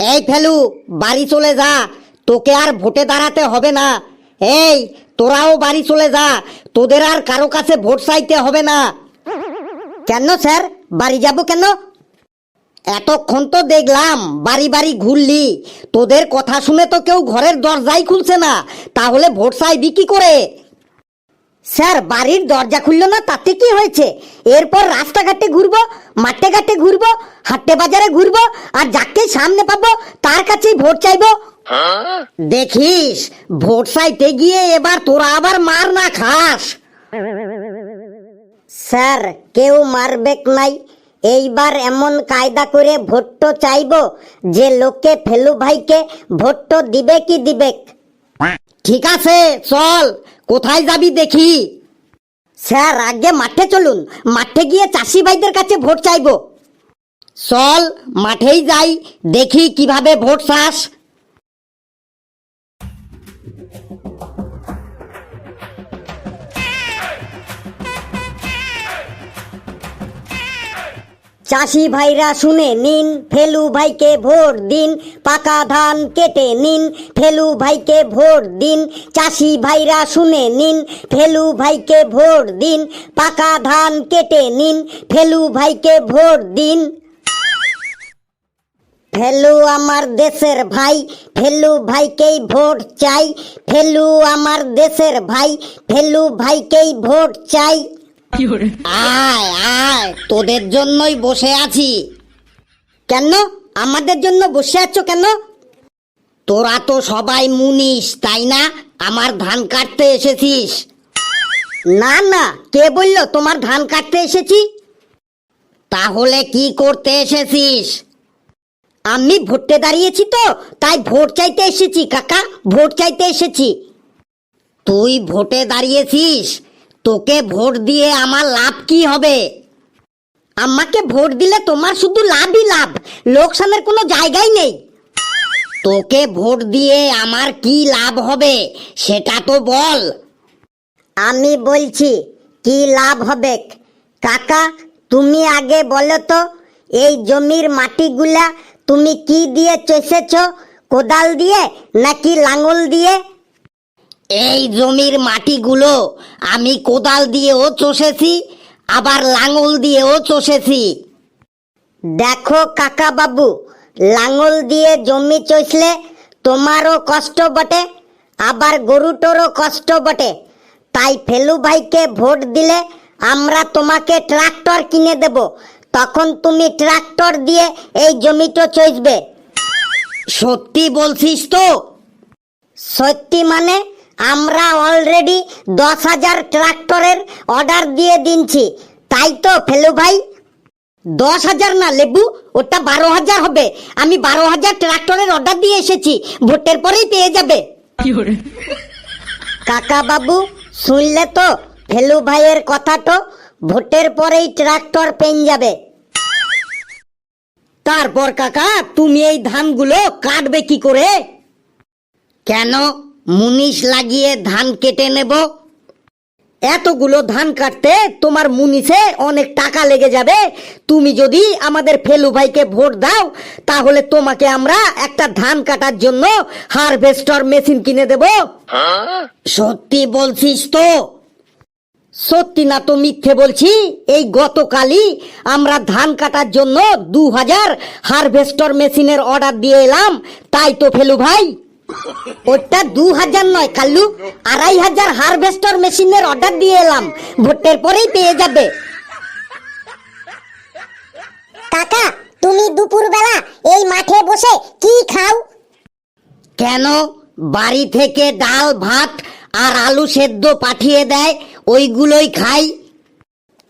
এই ফেলু, বাড়ি চলে যা। তোকে আর ভোটে দাঁড়াতে হবে না। এই, তোরাও বাড়ি চলে যা। তোদের আর কারও কাছে ভোট চাইতে হবে না। কেন স্যার? বাড়ি যাব কেন? এতক্ষণ তো দেখলাম বাড়ি বাড়ি ঘুরলি। তোদের কথা শুনে তো কেউ ঘরের দরজাই খুলছে না। তাহলে ভোট চাইবি কি করে? স্যার, বাড়ির দরজা খুললো না, তাতে কি হয়েছে? এরপর রাস্তাঘাটে ঘুরবো, মাঠে ঘাটে ঘুরবো, হাটে বাজারে ঘুরবো, আর যাকে সামনে পাবো, তার কাছেই ভোট চাইব। দেখিস, ভোট চাইতে গিয়ে এবার তোরা আবার মার না খাস। স্যার, কেউ মারবেক নাই। এইবার এমন কায়দা করে ভোট্ট চাইব, যে লোকে ফেলু ভাইকে ভোট্ট দিবে কি দিবে ঠিক আছে, চল। কোথায় যাবি দেখি? স্যার, আগে মাঠে চলুন। মাঠে গিয়ে চাষি ভাইদের কাছে ভোট চাইব। চল, মাঠেই যাই, দেখি কীভাবে ভোট চাস। চাষি ভাইরা শুনে নিন, ফেলু ভাইকে ভোট দিন, পাকা ধান কেটে নিন, ফেলু ভাইকে ভোট দিন, চাষি ভাইরা শুনে নিন, ফেলু ভাইকে ভোট দিন, পাকা ধান কেটে নিন, ফেলু ভাইকে ভোট দিন। ফেলু আমার দেশের ভাই, ফেলু ভাইকেই ভোট চাই, ফেলু আমার দেশের ভাই, ফেলু ভাইকেই ভোট চাই। আয় আয়, তোদের জন্যই বসে আছি। কেন? আমাদের জন্য বসে আছো কেন? তোরা তো সবাই মুনিস তাই না? আমার ধান কাটতে এসেছিস। না না, কে বলল তোমার ধান কাটতে এসেছি? তাহলে কি করতে এসেছিস? আমি ভোটে দাঁড়িয়েছি তো, তাই ভোট চাইতে এসেছি, কাকা, ভোট চাইতে এসেছি। তুই ভোটে দাঁড়িয়েছিস? তোকে ভোট দিয়ে আমার লাভ কি হবে? আমাকে ভোট দিলে তোমার শুধু লাভই লাভ, লোকসানের কোনো জায়গাই নেই। তোকে ভোট দিয়ে আমার কি লাভ হবে, সেটা তো বল। আমি বলছি, কি লাভ হবে? কাকা, তুমি আগে বলো তো, এই জমির মাটিগুলা তুমি কি দিয়ে চষেছ? কোদাল দিয়ে নাকি লাঙল দিয়ে? এই জমির মাটিগুলো আমি কোদাল দিয়েও চষেছি, আবার লাঙল দিয়েও চষেছি। দেখো কাকা বাবু, লাঙল দিয়ে জমি চষলে তোমারও কষ্ট বটে, আবার গরুটোরও কষ্ট বটে। তাই ফেলু ভাইকে ভোট দিলে আমরা তোমাকে ট্রাক্টর কিনে দেব, তখন তুমি ট্রাক্টর দিয়ে এই জমিটা চষবে। সত্যি বলছিস তো? সত্যি মানে আমরা অলরেডি দশ হাজার ট্রাক্টরের অর্ডার দিয়ে দিনছি। তাই তো ফেলু ভাই? দশ হাজার না লেবু? ওটা বারো হাজার হবে। আমি বারো হাজার ট্রাক্টরের অর্ডার দিয়ে এসেছি। ভোটের পরেই পেয়ে যাবে। কাকা বাবু শুনলে তো ফেলু ভাইয়ের কথা তো ভোটের পরেই ট্রাক্টর পেন যাবে। তারপর কাকা তুমি এই ধানগুলো কাটবে কি করে? কেন? মুনিশ লাগিয়ে ধান কেটে নেব। এতগুলো ধান কাটতে তোমার মুনিশে অনেক টাকা লেগে যাবে। তুমি যদি আমাদের ফেলু ভাইকে ভোট দাও, তাহলে তোমাকে আমরা একটা ধান কাটার জন্য হারভেস্টর মেশিন কিনে দেব। সত্যি বলছিস তো? সত্যি না তো মিথ্যে বলছি, এই গতকালই আমরা ধান কাটার জন্য দু হাজার হারভেস্টর মেশিনের অর্ডার দিয়ে এলাম। তাই তো ফেলু ভাই। ওটা দু হাজার নয় কাল্লু। আড়াই হাজার হারভেস্টর মেশিনের অর্ডার দিয়ে এলাম। ভোটের পরেই পেয়ে যাবে। কাকা তুমি দুপুরবেলা এই মাঠে বসে কি খাও? কেন? বাড়ি থেকে ডাল ভাত আর আলু সেদ্ধ পাঠিয়ে দেয় ওইগুলোই খাই।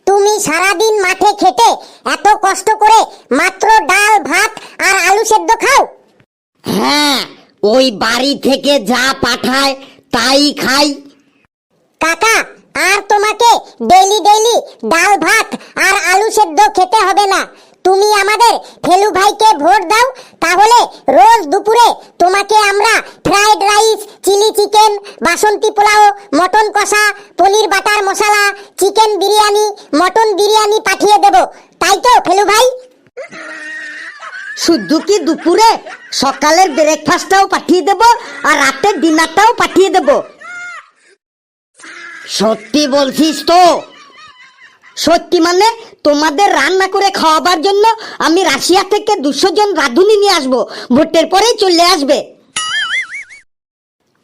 তুমি সারাদিন মাঠে খেটে এত কষ্ট করে মাত্র ডাল ভাত আর আলু সেদ্ধ খাও? হ্যাঁ ওই বাড়ি থেকে যা পাঠায়, তাই খাই। কাকা, আর তোমাকে ডেইলি ডেইলি ডাল, ভাত আর আলু সেদ্ধ খেতে হবে না। তুমি আমাদের ফেলু ভাইকে ভোট দাও, তাহলে রোজ দুপুরে তোমাকে আমরা fried rice, chilli chicken, basanti pulao, mutton kosha, paneer butter masala, chicken biryani, mutton biryani পাঠিয়ে দেব। তাই তো, ফেলু ভাই? শুধু কি দুপুরে? সকালের ব্রেকফাস্টটাও পাঠিয়ে দেব আর রাতের ডিনারটাও পাঠিয়ে দেব। সত্যি বলছিস তো? সত্যি মানে তোমাদের রান্না করে খাওয়াবার জন্য আমি রাশিয়া থেকে দুশো জন রাঁধুনি নিয়ে আসব। ভোটের পরেই চলে আসবে।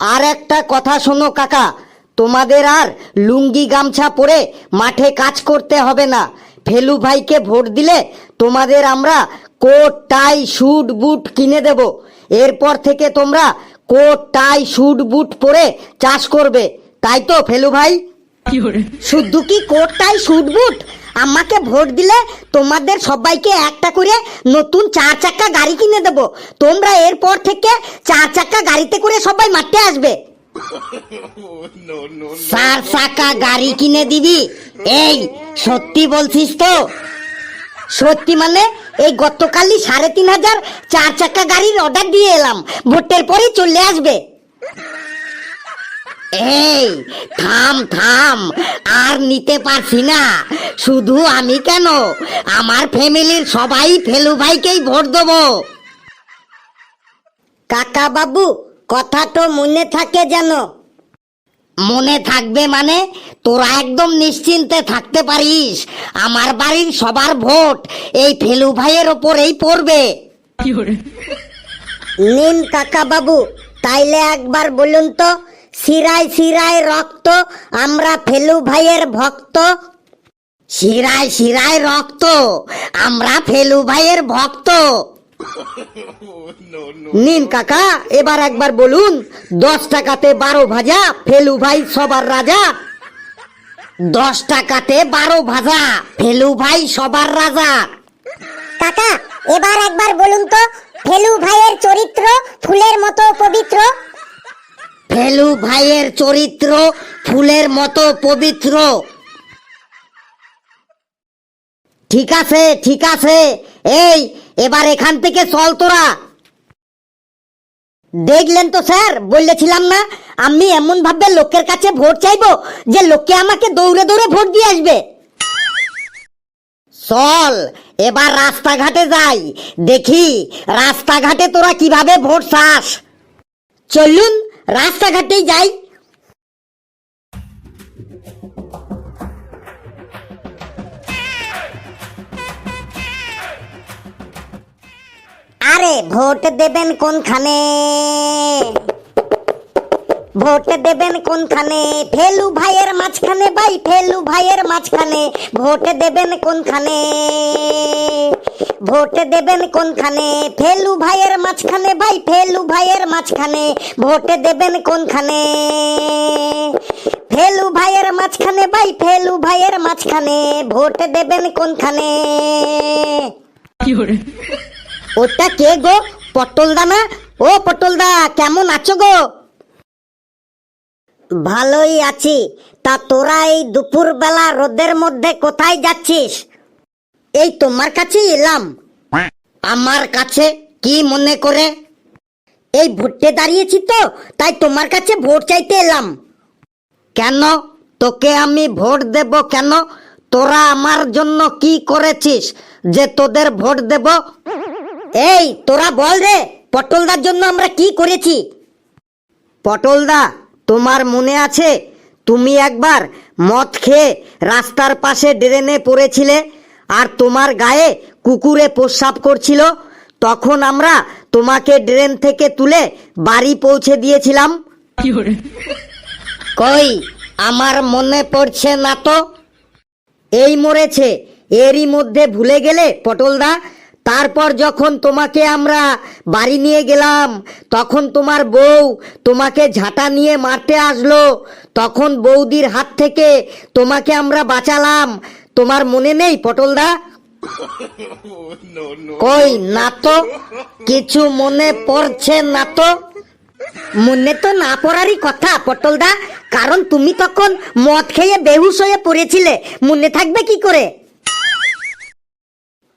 আর একটা কথা শোনো কাকা, তোমাদের আর লুঙ্গি গামছা পরে মাঠে কাজ করতে হবে না। ফেলু ভাইকে ভোট দিলে তোমাদের আমরা কোট টাই শুট বুট কিনে দেব। এরপর থেকে তোমরা কোট টাই শুট বুট পরে চাষ করবে। তাই তো ফেলু ভাই? শুধু কি কোট টাই শুট বুট? আমাকে ভোট দিলে তোমাদের সবাইকে একটা করে নতুন চার চাকা গাড়ি কিনে দেব। তোমরা এরপর থেকে চার চাকা গাড়িতে করে সবাই মাঠে আসবে। চার চাকা গাড়ি কিনে দিবি? এই সত্যি বলছিস তো? সত্যি মানে এই গতকালই সাড়ে তিন হাজার চার চাকা গাড়ির অর্ডার দিয়ে এলাম। ভোটের পরেই চলে আসবে। এই, থাম থাম, আর নিতে পারছি না। শুধু আমি কেন? আমার ফ্যামিলির সবাই ফেলু ভাইকেই ভোট দেবো। কাকা বাবু কথা তো মনে থাকে যেন। মনে থাকবে মানে তোরা একদম নিশ্চিন্তে থাকতে পারিস। আমার বাড়ির সবার ভোট এই ফেলু ভাইয়ের ওপরেই পড়বে। নিন কাকা বাবু তাইলে একবার বলুন তো শিরায় শিরায় রক্ত আমরা ফেলু ভাইয়ের ভক্ত। শিরায় শিরায় রক্ত আমরা ফেলু ভাইয়ের ভক্ত। নিন কাকা এবার একবার বলুন দশ টাকাতে বারো ভাজা ফেলু ভাই সবার রাজা। দশ টাকাতে বারো ভাজা ফেলু ভাই সবার রাজা। কাকা এবার একবার বলুন তো ফেলু ভাইয়ের চরিত্র ফুলের মতো পবিত্র? ফেলু ভাইয়ের চরিত্র ফুলের মতো পবিত্র। ঠিক আছে ঠিক আছে। এই, এবার এখান থেকে চল তোরা। দেখলেন তো স্যার, বলেছিলাম না, আমি এমন ভাবে লোকের কাছে ভোট চাইব যে লোকে আমাকে দৌড়ে দৌড়ে ভোট দিয়ে আসবে। চল, এবার রাস্তাঘাটে যাই, দেখি রাস্তাঘাটে তোরা কীভাবে ভোট চাস। চলুন, রাস্তাঘাটেই যাই। আরে ভোট দেবেন কোনখানে? ভোট দেবেন কোনখানে? ফেলু ভাইয়ের মাঝখানে ভাই, ফেলু ভাইয়ের মাঝখানে। ভোট দেবেন কোনখানে? ভোট দেবেন কোনখানে? ফেলু ভাইয়ের মাঝখানে ভাই, ফেলু ভাইয়ের মাঝখানে। ভোট দেবেন কোনখানে? ফেলু ভাইয়ের মাঝখানে ভাই, ফেলু ভাইয়ের মাঝখানে। ভোট দেবেন কোনখানে? ওটা কে গো? পটলদা না ও পটলদা, কেমন আছো গো? ভালোই আছি। তা তোরা এই দুপুর বেলা রোদের মধ্যে কোথায় যাচ্ছিস? এই তোমার কাছে এলাম। আমার কাছে কি মনে করে? এই ভোটে দাঁড়িয়েছি তো, তাই তোমার কাছে ভোট চাইতে এলাম। কেন? তোকে আমি ভোট দেব কেন? তোরা আমার জন্য কি করেছিস যে তোদের ভোট দেব? এই তোরা বল রে পটলদার জন্য আমরা কি করেছি? পটলদা তোমার মনে আছে তুমি একবার মদ খেয়ে রাস্তার পাশে ড্রেনে পড়েছিলে আর তোমার গায়ে কুকুরে প্রস্রাব করছিল? তখন আমরা তোমাকে ড্রেন থেকে তুলে বাড়ি পৌঁছে দিয়েছিলাম। কই আমার মনে পড়ছে না তো। এই মরেছে এরই মধ্যে ভুলে গেলে পটলদা তারপর যখন তোমাকে আমরা বাড়ি নিয়ে গেলাম, তখন তোমার বউ তোমাকে ঝাঁটা নিয়ে মারতে আসলো। তখন বৌদির হাত থেকে তোমাকে আমরা বাঁচালাম। তোমার মনে নেই পটলদা? কই না তো কিছু মনে পড়ছে না তো মনে তো না পড়ারই কথা পটলদা, কারণ তুমি তখন মদ খেয়ে বেহুশ হয়ে পড়েছিলে। মনে থাকবে কি করে?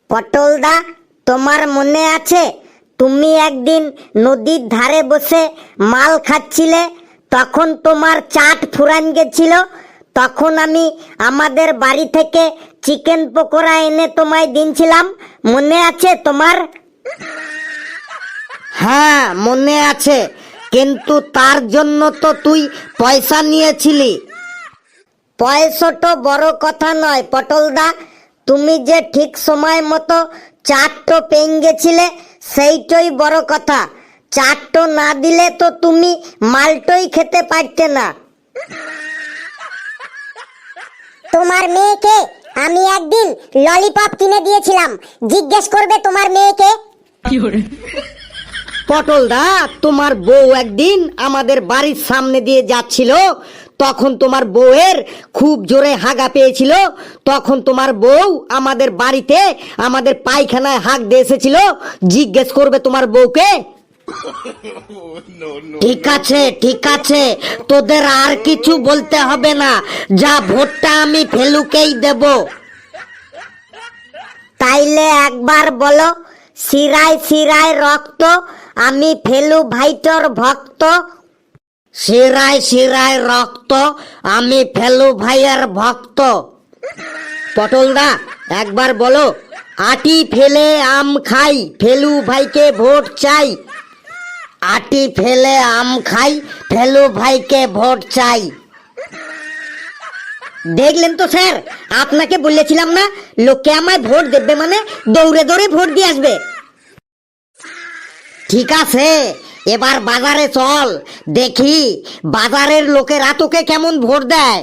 পটলদা, তোমার মনে আছে? তুমি একদিন নদীর ধারে বসে মাল খাচ্ছিলে, তখন তোমার চাট ফুরান গেছিল, তখন আমি আমাদের বাড়ি থেকে চিকেন পকোড়া এনে তোমায় দিনছিলাম। মনে আছে তোমার? হ্যাঁ মনে আছে। কিন্তু তার জন্য তো তুই পয়সা নিয়েছিলি। পয়সা তো বড় কথা নয়, পটলদা। তুমি যে ঠিক সময় মতো চারটো পেন গেছিলে সেইটাই বড় কথা। চারটো না দিলে তো তুমি মালটোই খেতে পারতে না। তোমার মেয়েকে আমি একদিন ললিপপ কিনে দিয়েছিলাম। জিজ্ঞেস করবে তোমার মেয়েকে। পটলদা তোমার বউ একদিন আমাদের বাড়ির সামনে দিয়ে যাচ্ছিল তখন তোমার বউয়ের খুব জোরে হাগা পেয়েছিল। তখন তোমার বউ আমাদের বাড়িতে আমাদের পায়খানায় হাঁক দিয়ে এসেছিল। জিজ্ঞেস করবে তোমার বউকে। ঠিক আছে ঠিক আছে, তোদের আর কিছু বলতে হবে না। যা ভোটটা আমি ফেলুকেই দেব। তাইলে একবার বলো, শিরায় শিরায় রক্ত, আমি ফেলু ভাইটর ভক্ত। শিরায় শিরায় রক্ত, আমি ফেলু ভাইয়ের ভক্ত। পটলদা একবার বলো, আটি ফেলে আম খাই, ফেলু ভাইকে ভোট চাই। আটি ফেলে আম খাই, ফেলু ভাইকে ভোট চাই। দেখলেন তো স্যার, আপনাকে বলেছিলাম না, লোকে আমায় ভোট দেবে মানে দৌড়ে দৌড়ে ভোট দিয়ে আসবে। ঠিক আছে। এবার বাজারে চল দেখি বাজারের লোকেরা তোকে কেমন ভোট দেয়।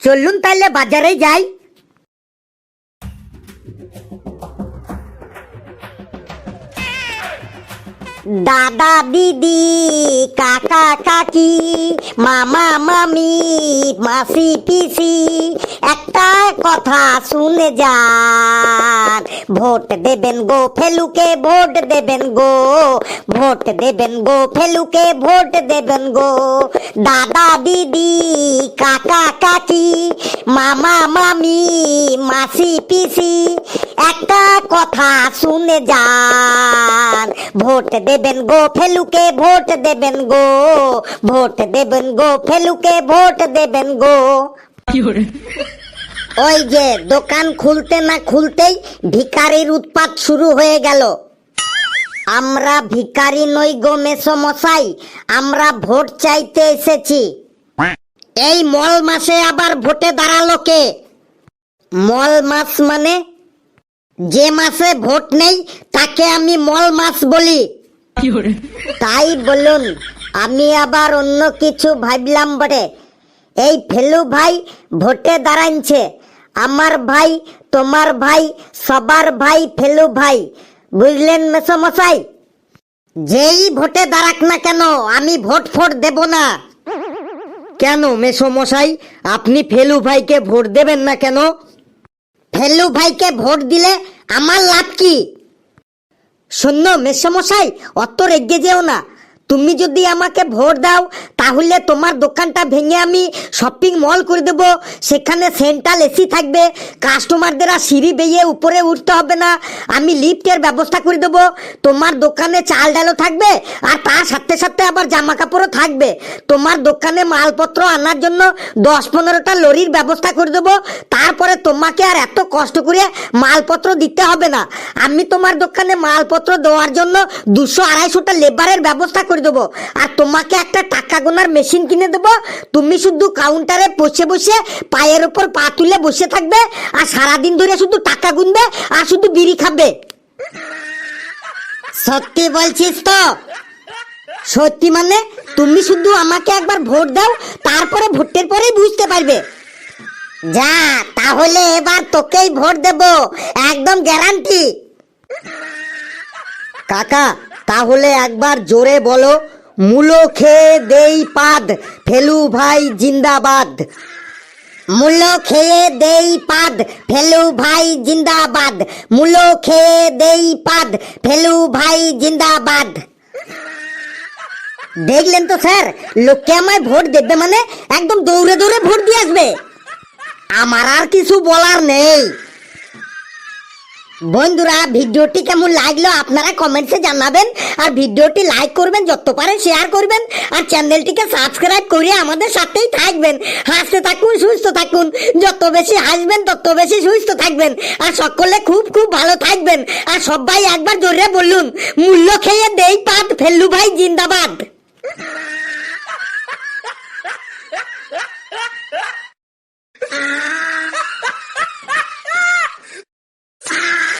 চলুন তাহলে বাজারে যাই। দাদা দিদি, কাকা কাকি, মামা মামি, মাসি পিসি, একটা কথা শুনে যান। ভোট দেবেন গো ফেলুকে, ভোট দেবেন গো। ভোট দেবেন গো ফেলুকে, ভোট দেবেন গো। দাদা দিদি, কাকা কাকি, মামা মামি, মাসি পিসি, একটা কথা শুনে যান। ভোট দেবেন গো ফেলুকে ভোট দেবেন গো। ভোট দেবেন গো ফেলুকে ভোট দেবেন গো। ওই যে দোকান খুলতে না খুলতেই ভিকারির উৎপাত শুরু হয়ে গেল। আমরা ভিকারি নই গো মেসমশাই আমরা ভোট চাইতে এসেছি। এই মল মাসে আবার ভোটে দাঁড়াল কে? মল মাস মানে যে মাসে ভোট নেই তাকে আমি মল মাস বলি। তাই বলুন, আমি আবার অন্য কিছু ভাবলাম বটে। এই ফেলু ভাই ভোটে দাঁড়াইছে। আমার ভাই, তোমার ভাই, সবার ভাই ফেলু ভাই। বুঝলেন মেসমশাই? যেই ভোটে দাঁড়াক না কেন, আমি ভোট ফোট দেব না। কেন মেসমশাই, আপনি ফেলু ভাইকে ভোট দেবেন না কেন? ফেলু ভাইকে ভোট দিলে আমার লাভ কি? শূন্য মেসমশাই অত রেগে যেও না। তুমি যদি আমাকে ভোট দাও, তাহলে তোমার দোকানটা ভেঙে আমি শপিং মল করে দেব। সেখানে সেন্ট্রাল এসি থাকবে। কাস্টমারদের আর সিঁড়ি বেয়ে উপরে উঠতে হবে না। আমি লিফটের ব্যবস্থা করে দেবো। তোমার দোকানে চাল ডালও থাকবে আর তার সাথে সাথে আবার জামা কাপড়ও থাকবে। তোমার দোকানে মালপত্র আনার জন্য দশ পনেরোটা লরির ব্যবস্থা করে দেবো। তারপরে তোমাকে আর এত কষ্ট করে মালপত্র দিতে হবে না। আমি তোমার দোকানে মালপত্র দেওয়ার জন্য দুশো আড়াইশোটা লেবারের ব্যবস্থা করে দেবো। আর তোমাকে একটা টাকা গোনার মেশিন কিনে দেবো। তুমি শুধু কাউন্টারে বসে বসে পায়ের ওপর পা তুলে বসে থাকবে আর সারাদিন ধরে শুধু টাকা গুনবে আর শুধু বিড়ি খাবে। সত্যি বলছিস তো? সত্যি মানে? তুমি শুধু আমাকে একবার ভোট দাও, তারপরে ভোটের পরেই বুঝতে পারবে। যা, তাহলে এবার তোকেই ভোট দেব। একদম গ্যারান্টি কাকা তাহলে একবার জোরে বলো, মূলো খেয়ে দেই পাদ, ফেলু ভাই জিন্দাবাদ। মূলো খেয়ে দেই পাদ, ফেলু ভাই জিন্দাবাদ। মূলো খেয়ে দেই পাদ, ফেলু ভাই জিন্দাবাদ। দেখলেন তো স্যার, লোককে আমায় ভোট দেবে মানে একদম দৌড়ে দৌড়ে ভোট দিয়ে আসবে। আমার আর কিছু বলার নেই। বন্ধুরা, ভিডিওটি কেমন লাগল আপনারা কমেন্টসে জানাবেন আর ভিডিওটি লাইক করবেন, যত পারেন শেয়ার করবেন আর চ্যানেলটিকে সাবস্ক্রাইব করে আমাদের সাথেই থাকবেন। হাসতে থাকুন, সুস্থ থাকুন। যত বেশি হাসবেন, তত বেশি সুস্থ থাকবেন। আর সকলে খুব খুব ভালো থাকবেন। আর সবাই একবার জোরে বলুন, মূল্য খেয়ে দেই পাত, ফেল্লু ভাই জিন্দাবাদ।